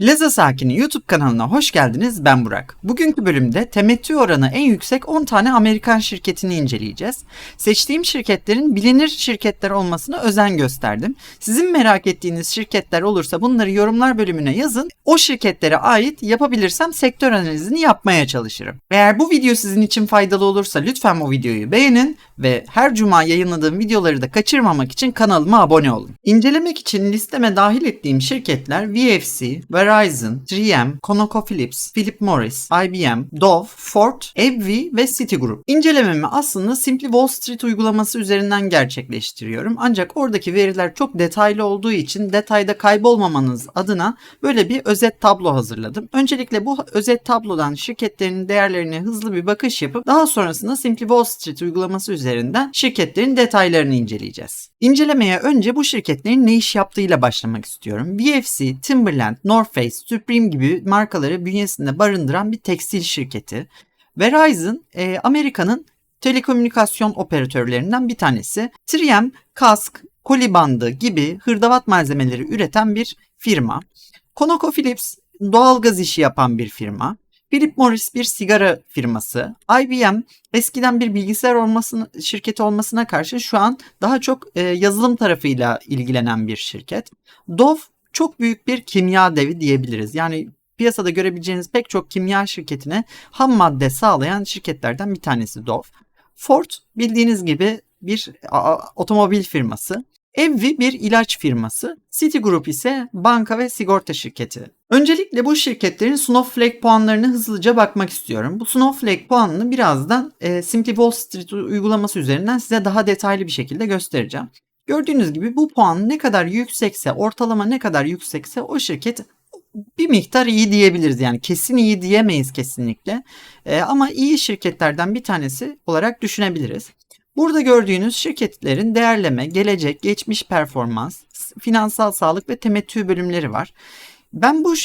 Leza Sakin'i YouTube kanalına hoş geldiniz. Ben Burak. Bugünkü bölümde temettü oranı en yüksek 10 tane Amerikan şirketini inceleyeceğiz. Seçtiğim şirketlerin bilinir şirketler olmasına özen gösterdim. Sizin merak ettiğiniz şirketler olursa bunları yorumlar bölümüne yazın. O şirketlere ait yapabilirsem sektör analizini yapmaya çalışırım. Eğer bu video sizin için faydalı olursa lütfen bu videoyu beğenin ve her cuma yayınladığım videoları da kaçırmamak için kanalıma abone olun. İncelemek için listeme dahil ettiğim şirketler VFC, Verizon, 3M, ConocoPhillips, Philip Morris, IBM, Dove, Ford, AbbVie ve Citigroup. İncelememi aslında Simply Wall Street uygulaması üzerinden gerçekleştiriyorum. Ancak oradaki veriler çok detaylı olduğu için detayda kaybolmamanız adına böyle bir özet tablo hazırladım. Öncelikle bu özet tablodan şirketlerin değerlerine hızlı bir bakış yapıp daha sonrasında Simply Wall Street uygulaması üzerinden şirketlerin detaylarını inceleyeceğiz. İncelemeye önce bu şirketlerin ne iş yaptığıyla başlamak istiyorum. BFC, Timberland, North Face, Supreme gibi markaları bünyesinde barındıran bir tekstil şirketi. Verizon, e, Amerika'nın telekomünikasyon operatörlerinden bir tanesi. 3M, kask, koli bandı gibi hırdavat malzemeleri üreten bir firma. ConocoPhillips, doğalgaz işi yapan bir firma. Philip Morris bir sigara firması. IBM eskiden bir bilgisayar olmasını, şirketi olmasına karşı şu an daha çok e, yazılım tarafıyla ilgilenen bir şirket. Dove çok büyük bir kimya devi diyebiliriz. Yani piyasada görebileceğiniz pek çok kimya şirketine ham madde sağlayan şirketlerden bir tanesi Dove. Ford bildiğiniz gibi bir otomobil firması. Evvi bir ilaç firması, Citigroup ise banka ve sigorta şirketi. Öncelikle bu şirketlerin Snowflake puanlarını hızlıca bakmak istiyorum. Bu Snowflake puanını birazdan e, Simply Wall Street uygulaması üzerinden size daha detaylı bir şekilde göstereceğim. Gördüğünüz gibi bu puan ne kadar yüksekse, ortalama ne kadar yüksekse o şirket bir miktar iyi diyebiliriz. Yani kesin iyi diyemeyiz kesinlikle. E, ama iyi şirketlerden bir tanesi olarak düşünebiliriz. Burada gördüğünüz şirketlerin değerleme, gelecek, geçmiş performans, finansal sağlık ve temettü bölümleri var. Ben bu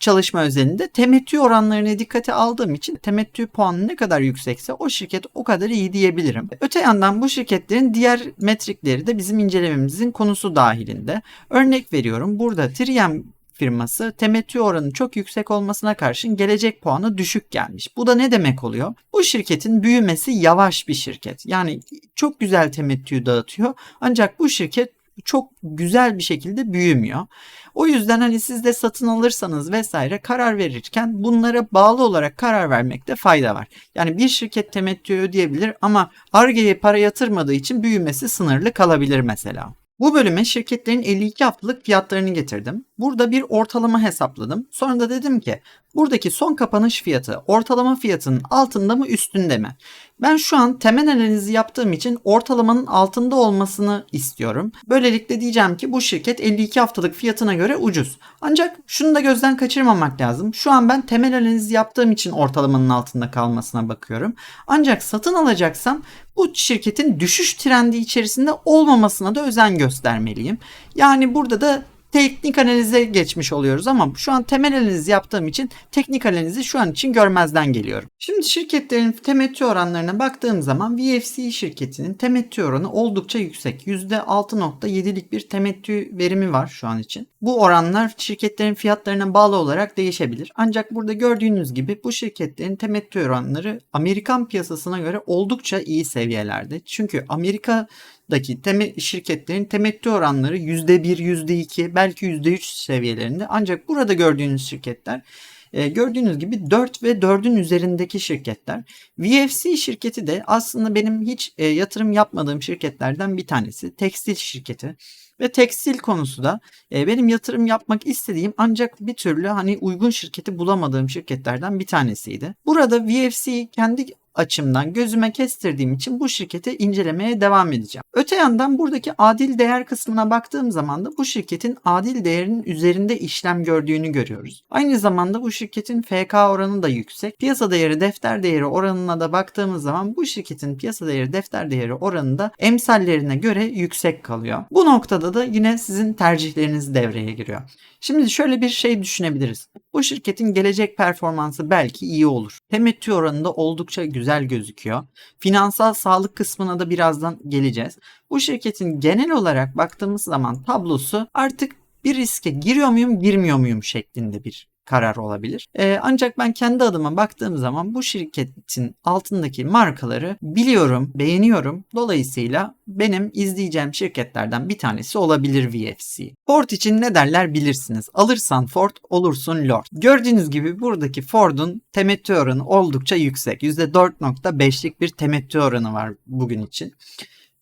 çalışma özelinde temettü oranlarına dikkate aldığım için temettü puanı ne kadar yüksekse o şirket o kadar iyi diyebilirim. Öte yandan bu şirketlerin diğer metrikleri de bizim incelememizin konusu dahilinde. Örnek veriyorum burada 3M firması temettü oranı çok yüksek olmasına karşın gelecek puanı düşük gelmiş. Bu da ne demek oluyor? Bu şirketin büyümesi yavaş bir şirket. Yani çok güzel temettü dağıtıyor. Ancak bu şirket çok güzel bir şekilde büyümüyor. O yüzden hani siz de satın alırsanız vesaire karar verirken bunlara bağlı olarak karar vermekte fayda var. Yani bir şirket temettü ödeyebilir ama Arge'ye para yatırmadığı için büyümesi sınırlı kalabilir mesela. Bu bölüme şirketlerin 52 haftalık fiyatlarını getirdim. Burada bir ortalama hesapladım. Sonra da dedim ki buradaki son kapanış fiyatı ortalama fiyatının altında mı üstünde mi? Ben şu an temel analizi yaptığım için ortalamanın altında olmasını istiyorum. Böylelikle diyeceğim ki bu şirket 52 haftalık fiyatına göre ucuz. Ancak şunu da gözden kaçırmamak lazım. Şu an ben temel analizi yaptığım için ortalamanın altında kalmasına bakıyorum. Ancak satın alacaksam bu şirketin düşüş trendi içerisinde olmamasına da özen göstermeliyim. Yani burada da teknik analize geçmiş oluyoruz ama şu an temel analiz yaptığım için teknik analizi şu an için görmezden geliyorum. Şimdi şirketlerin temettü oranlarına baktığım zaman VFC şirketinin temettü oranı oldukça yüksek. %6.7'lik bir temettü verimi var şu an için. Bu oranlar şirketlerin fiyatlarına bağlı olarak değişebilir. Ancak burada gördüğünüz gibi bu şirketlerin temettü oranları Amerikan piyasasına göre oldukça iyi seviyelerde. Çünkü Amerika daki teme şirketlerin temettü oranları %1, %2 belki %3 seviyelerinde. Ancak burada gördüğünüz şirketler e, gördüğünüz gibi 4 ve 4'ün üzerindeki şirketler. VFC şirketi de aslında benim hiç e, yatırım yapmadığım şirketlerden bir tanesi. Tekstil şirketi. Ve tekstil konusu da e, benim yatırım yapmak istediğim ancak bir türlü hani uygun şirketi bulamadığım şirketlerden bir tanesiydi. Burada VFC kendi açımdan gözüme kestirdiğim için bu şirketi incelemeye devam edeceğim. Öte yandan buradaki adil değer kısmına baktığım zaman da bu şirketin adil değerinin üzerinde işlem gördüğünü görüyoruz. Aynı zamanda bu şirketin FK oranı da yüksek. Piyasa değeri defter değeri oranına da baktığımız zaman bu şirketin piyasa değeri defter değeri oranı da emsallerine göre yüksek kalıyor. Bu noktada da yine sizin tercihleriniz devreye giriyor. Şimdi şöyle bir şey düşünebiliriz. Bu şirketin gelecek performansı belki iyi olur. Temettü oranında oldukça güzel gözüküyor. Finansal sağlık kısmına da birazdan geleceğiz. Bu şirketin genel olarak baktığımız zaman tablosu artık bir riske giriyor muyum, girmiyor muyum şeklinde bir karar olabilir. Ee, ancak ben kendi adıma baktığım zaman bu şirketin altındaki markaları biliyorum, beğeniyorum. Dolayısıyla benim izleyeceğim şirketlerden bir tanesi olabilir VFC. Ford için ne derler bilirsiniz. Alırsan Ford, olursun Lord. Gördüğünüz gibi buradaki Ford'un temettü oranı oldukça yüksek. %4.5'lik bir temettü oranı var bugün için.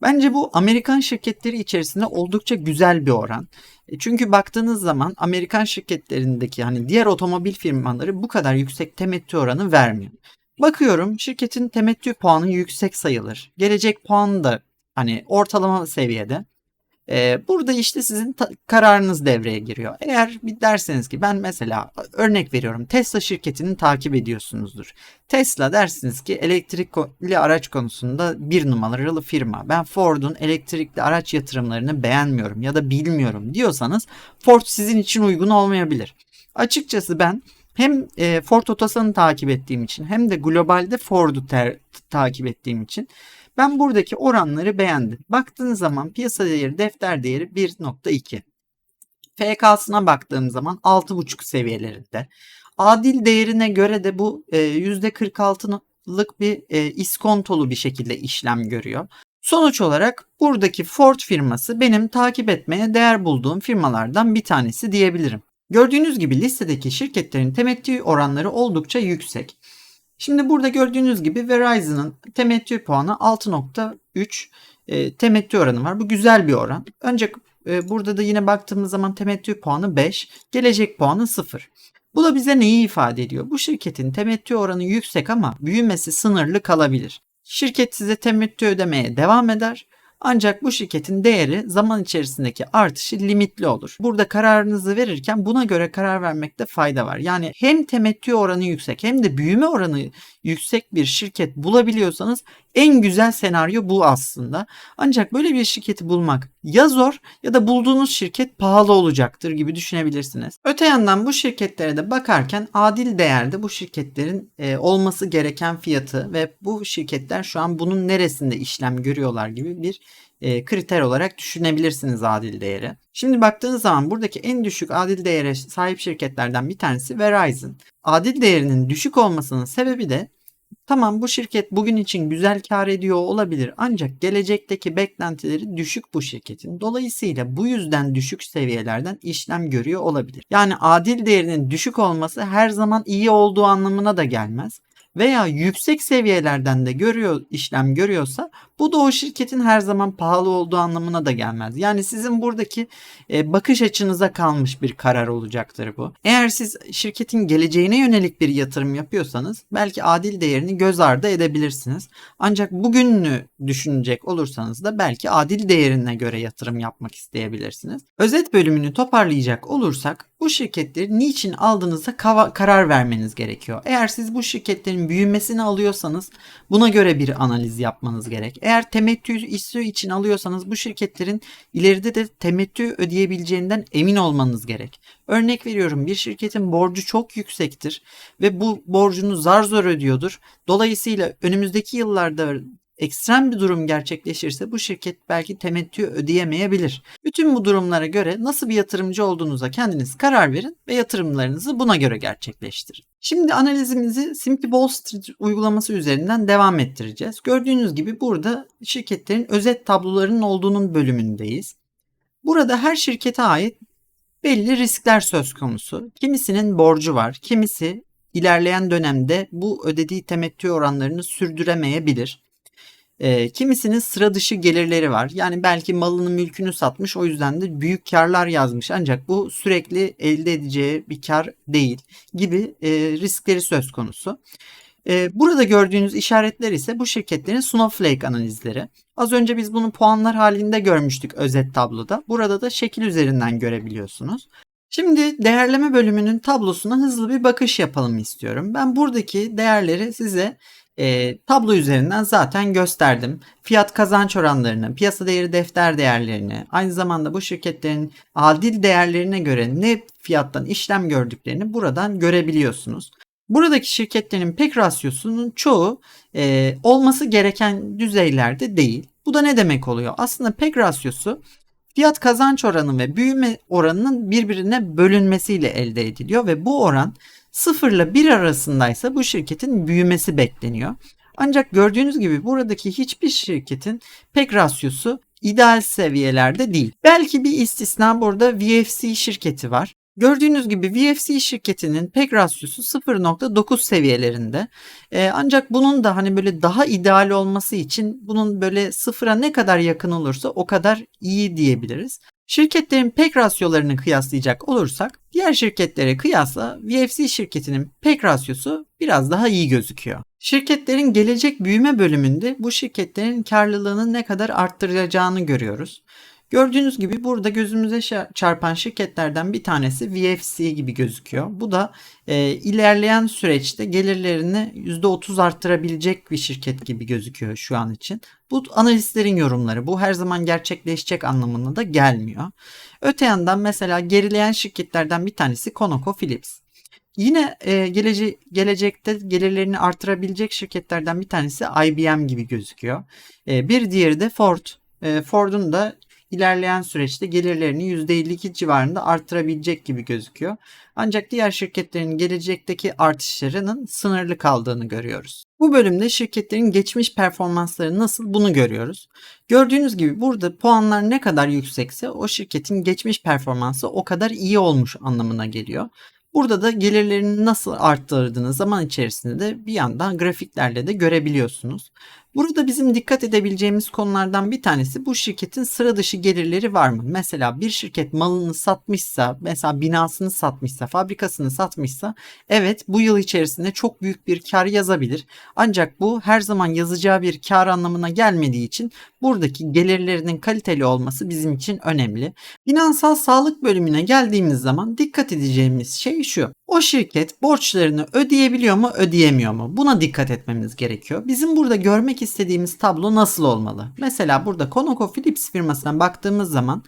Bence bu Amerikan şirketleri içerisinde oldukça güzel bir oran. E, çünkü baktığınız zaman Amerikan şirketlerindeki hani diğer otomobil firmaları bu kadar yüksek temettü oranı vermiyor. Bakıyorum şirketin temettü puanı yüksek sayılır. Gelecek puanı da hani ortalama seviyede. Ee, burada işte sizin kararınız devreye giriyor. Eğer bir derseniz ki ben mesela örnek veriyorum Tesla şirketini takip ediyorsunuzdur. Tesla dersiniz ki elektrikli araç konusunda bir numaralı firma. Ben Ford'un elektrikli araç yatırımlarını beğenmiyorum ya da bilmiyorum diyorsanız Ford sizin için uygun olmayabilir. Açıkçası ben hem e, Ford Otosan'ı takip ettiğim için hem de globalde Ford'u takip ettiğim için ben buradaki oranları beğendim. Baktığınız zaman piyasa değeri, defter değeri 1.2. FK'sına baktığım zaman 6.5 seviyelerinde. Adil değerine göre de bu e, %46'lık bir e, iskontolu bir şekilde işlem görüyor. Sonuç olarak buradaki Ford firması benim takip etmeye değer bulduğum firmalardan bir tanesi diyebilirim. Gördüğünüz gibi listedeki şirketlerin temettü oranları oldukça yüksek. Şimdi burada gördüğünüz gibi Verizon'ın temettü puanı 6.3 e, temettü oranı var. Bu güzel bir oran. Ancak e, burada da yine baktığımız zaman temettü puanı 5, gelecek puanı 0. Bu da bize neyi ifade ediyor? Bu şirketin temettü oranı yüksek ama büyümesi sınırlı kalabilir. Şirket size temettü ödemeye devam eder ancak bu şirketin değeri zaman içerisindeki artışı limitli olur. Burada kararınızı verirken buna göre karar vermekte fayda var. Yani hem temettü oranı yüksek hem de büyüme oranı yüksek bir şirket bulabiliyorsanız en güzel senaryo bu aslında. Ancak böyle bir şirketi bulmak ya zor ya da bulduğunuz şirket pahalı olacaktır gibi düşünebilirsiniz. Öte yandan bu şirketlere de bakarken adil değerde bu şirketlerin e, olması gereken fiyatı ve bu şirketler şu an bunun neresinde işlem görüyorlar gibi bir e, kriter olarak düşünebilirsiniz adil değeri. Şimdi baktığınız zaman buradaki en düşük adil değere sahip şirketlerden bir tanesi Verizon. Adil değerinin düşük olmasının sebebi de Tamam bu şirket bugün için güzel kar ediyor olabilir ancak gelecekteki beklentileri düşük bu şirketin. Dolayısıyla bu yüzden düşük seviyelerden işlem görüyor olabilir. Yani adil değerinin düşük olması her zaman iyi olduğu anlamına da gelmez veya yüksek seviyelerden de görüyor işlem görüyorsa bu da o şirketin her zaman pahalı olduğu anlamına da gelmez. Yani sizin buradaki e, bakış açınıza kalmış bir karar olacaktır bu. Eğer siz şirketin geleceğine yönelik bir yatırım yapıyorsanız belki adil değerini göz ardı edebilirsiniz. Ancak bugününü düşünecek olursanız da belki adil değerine göre yatırım yapmak isteyebilirsiniz. Özet bölümünü toparlayacak olursak bu şirketleri niçin aldığınızda karar vermeniz gerekiyor. Eğer siz bu şirketlerin büyümesini alıyorsanız buna göre bir analiz yapmanız gerek. Eğer temettü işi için alıyorsanız bu şirketlerin ileride de temettü ödeyebileceğinden emin olmanız gerek. Örnek veriyorum bir şirketin borcu çok yüksektir ve bu borcunu zar zor ödüyordur. Dolayısıyla önümüzdeki yıllarda ekstrem bir durum gerçekleşirse bu şirket belki temettü ödeyemeyebilir. Bütün bu durumlara göre nasıl bir yatırımcı olduğunuza kendiniz karar verin ve yatırımlarınızı buna göre gerçekleştirin. Şimdi analizimizi Simply Wall Street uygulaması üzerinden devam ettireceğiz. Gördüğünüz gibi burada şirketlerin özet tablolarının olduğunun bölümündeyiz. Burada her şirkete ait belli riskler söz konusu. Kimisinin borcu var, kimisi ilerleyen dönemde bu ödediği temettü oranlarını sürdüremeyebilir. E, kimisinin sıra dışı gelirleri var. Yani belki malını mülkünü satmış o yüzden de büyük karlar yazmış. Ancak bu sürekli elde edeceği bir kar değil gibi e, riskleri söz konusu. E, burada gördüğünüz işaretler ise bu şirketlerin Snowflake analizleri. Az önce biz bunu puanlar halinde görmüştük özet tabloda. Burada da şekil üzerinden görebiliyorsunuz. Şimdi değerleme bölümünün tablosuna hızlı bir bakış yapalım istiyorum. Ben buradaki değerleri size e, tablo üzerinden zaten gösterdim. Fiyat kazanç oranlarını, piyasa değeri defter değerlerini, aynı zamanda bu şirketlerin adil değerlerine göre ne fiyattan işlem gördüklerini buradan görebiliyorsunuz. Buradaki şirketlerin pek rasyosunun çoğu e, olması gereken düzeylerde değil. Bu da ne demek oluyor? Aslında pek rasyosu Fiyat kazanç oranı ve büyüme oranının birbirine bölünmesiyle elde ediliyor ve bu oran 0 ile 1 arasındaysa bu şirketin büyümesi bekleniyor. Ancak gördüğünüz gibi buradaki hiçbir şirketin pek rasyosu ideal seviyelerde değil. Belki bir istisna burada VFC şirketi var. Gördüğünüz gibi VFC şirketinin pek rasyosu 0.9 seviyelerinde. Ee, ancak bunun da hani böyle daha ideal olması için bunun böyle sıfıra ne kadar yakın olursa o kadar iyi diyebiliriz. Şirketlerin pek rasyolarını kıyaslayacak olursak diğer şirketlere kıyasla VFC şirketinin pek rasyosu biraz daha iyi gözüküyor. Şirketlerin gelecek büyüme bölümünde bu şirketlerin karlılığını ne kadar arttıracağını görüyoruz. Gördüğünüz gibi burada gözümüze çarpan şirketlerden bir tanesi VFC gibi gözüküyor. Bu da e, ilerleyen süreçte gelirlerini %30 arttırabilecek bir şirket gibi gözüküyor şu an için. Bu analistlerin yorumları. Bu her zaman gerçekleşecek anlamına da gelmiyor. Öte yandan mesela gerileyen şirketlerden bir tanesi ConocoPhillips. Yine e, gelece gelecekte gelirlerini artırabilecek şirketlerden bir tanesi IBM gibi gözüküyor. E, bir diğeri de Ford. E, Ford'un da ilerleyen süreçte gelirlerini %52 civarında arttırabilecek gibi gözüküyor. Ancak diğer şirketlerin gelecekteki artışlarının sınırlı kaldığını görüyoruz. Bu bölümde şirketlerin geçmiş performansları nasıl bunu görüyoruz. Gördüğünüz gibi burada puanlar ne kadar yüksekse o şirketin geçmiş performansı o kadar iyi olmuş anlamına geliyor. Burada da gelirlerini nasıl arttırdığını zaman içerisinde de bir yandan grafiklerle de görebiliyorsunuz. Burada bizim dikkat edebileceğimiz konulardan bir tanesi bu şirketin sıra dışı gelirleri var mı? Mesela bir şirket malını satmışsa, mesela binasını satmışsa, fabrikasını satmışsa evet bu yıl içerisinde çok büyük bir kar yazabilir. Ancak bu her zaman yazacağı bir kar anlamına gelmediği için buradaki gelirlerinin kaliteli olması bizim için önemli. Finansal sağlık bölümüne geldiğimiz zaman dikkat edeceğimiz şey şu. O şirket borçlarını ödeyebiliyor mu, ödeyemiyor mu? Buna dikkat etmemiz gerekiyor. Bizim burada görmek istediğimiz tablo nasıl olmalı? Mesela burada ConocoPhillips firmasına baktığımız zaman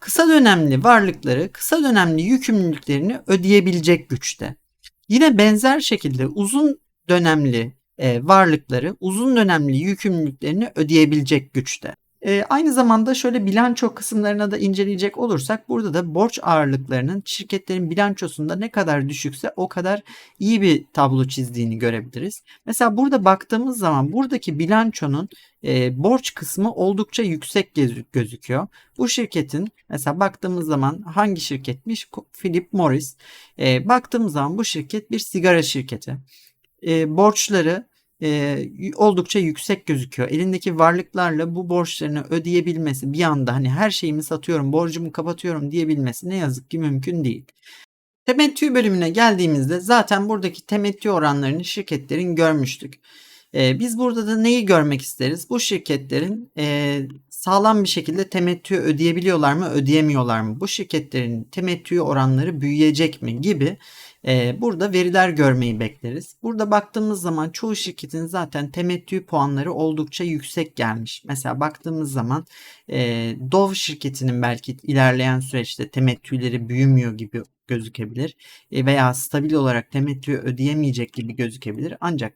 kısa dönemli varlıkları, kısa dönemli yükümlülüklerini ödeyebilecek güçte. Yine benzer şekilde uzun dönemli e, varlıkları, uzun dönemli yükümlülüklerini ödeyebilecek güçte. E, aynı zamanda şöyle bilanço kısımlarına da inceleyecek olursak burada da borç ağırlıklarının şirketlerin bilançosunda ne kadar düşükse o kadar iyi bir tablo çizdiğini görebiliriz. Mesela burada baktığımız zaman buradaki bilançonun e, borç kısmı oldukça yüksek gözüküyor. Bu şirketin mesela baktığımız zaman hangi şirketmiş? Philip Morris. E, baktığımız zaman bu şirket bir sigara şirketi. E, borçları e, oldukça yüksek gözüküyor. Elindeki varlıklarla bu borçlarını ödeyebilmesi bir anda hani her şeyimi satıyorum, borcumu kapatıyorum diyebilmesi ne yazık ki mümkün değil. Temettü bölümüne geldiğimizde zaten buradaki temettü oranlarını şirketlerin görmüştük. Ee, biz burada da neyi görmek isteriz? Bu şirketlerin e, sağlam bir şekilde temettü ödeyebiliyorlar mı, ödeyemiyorlar mı? Bu şirketlerin temettü oranları büyüyecek mi gibi e, burada veriler görmeyi bekleriz. Burada baktığımız zaman çoğu şirketin zaten temettü puanları oldukça yüksek gelmiş. Mesela baktığımız zaman e, Dove şirketinin belki ilerleyen süreçte temettüleri büyümüyor gibi gözükebilir e, veya stabil olarak temettü ödeyemeyecek gibi gözükebilir. Ancak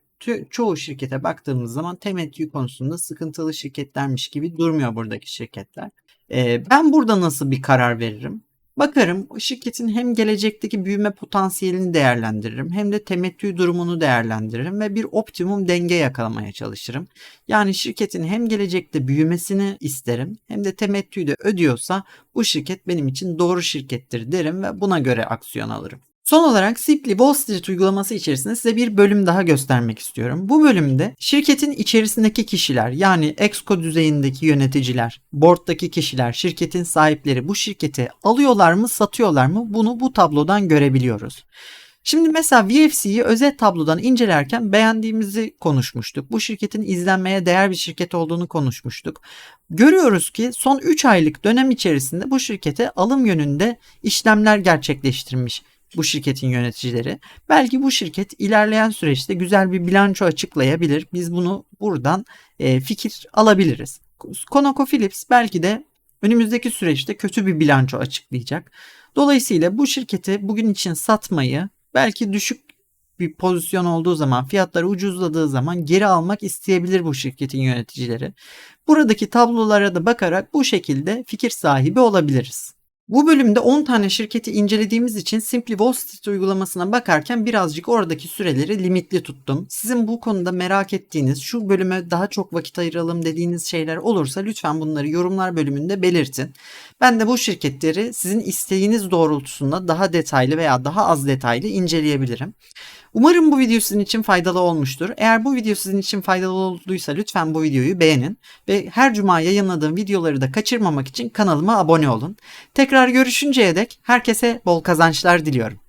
çoğu şirkete baktığımız zaman temettü konusunda sıkıntılı şirketlermiş gibi durmuyor buradaki şirketler. E, ben burada nasıl bir karar veririm? Bakarım şirketin hem gelecekteki büyüme potansiyelini değerlendiririm hem de temettü durumunu değerlendiririm ve bir optimum denge yakalamaya çalışırım. Yani şirketin hem gelecekte büyümesini isterim hem de temettüyü de ödüyorsa bu şirket benim için doğru şirkettir derim ve buna göre aksiyon alırım. Son olarak Simply Wall Street uygulaması içerisinde size bir bölüm daha göstermek istiyorum. Bu bölümde şirketin içerisindeki kişiler yani exco düzeyindeki yöneticiler, board'daki kişiler, şirketin sahipleri bu şirketi alıyorlar mı, satıyorlar mı? Bunu bu tablodan görebiliyoruz. Şimdi mesela VFC'yi özet tablodan incelerken beğendiğimizi konuşmuştuk. Bu şirketin izlenmeye değer bir şirket olduğunu konuşmuştuk. Görüyoruz ki son 3 aylık dönem içerisinde bu şirkete alım yönünde işlemler gerçekleştirmiş bu şirketin yöneticileri. Belki bu şirket ilerleyen süreçte güzel bir bilanço açıklayabilir. Biz bunu buradan e, fikir alabiliriz. ConocoPhillips belki de önümüzdeki süreçte kötü bir bilanço açıklayacak. Dolayısıyla bu şirketi bugün için satmayı belki düşük bir pozisyon olduğu zaman, fiyatları ucuzladığı zaman geri almak isteyebilir bu şirketin yöneticileri. Buradaki tablolara da bakarak bu şekilde fikir sahibi olabiliriz. Bu bölümde 10 tane şirketi incelediğimiz için Simply Wall Street uygulamasına bakarken birazcık oradaki süreleri limitli tuttum. Sizin bu konuda merak ettiğiniz, şu bölüme daha çok vakit ayıralım dediğiniz şeyler olursa lütfen bunları yorumlar bölümünde belirtin. Ben de bu şirketleri sizin isteğiniz doğrultusunda daha detaylı veya daha az detaylı inceleyebilirim. Umarım bu video sizin için faydalı olmuştur. Eğer bu video sizin için faydalı olduysa lütfen bu videoyu beğenin ve her cuma yayınladığım videoları da kaçırmamak için kanalıma abone olun. Tekrar görüşünceye dek herkese bol kazançlar diliyorum.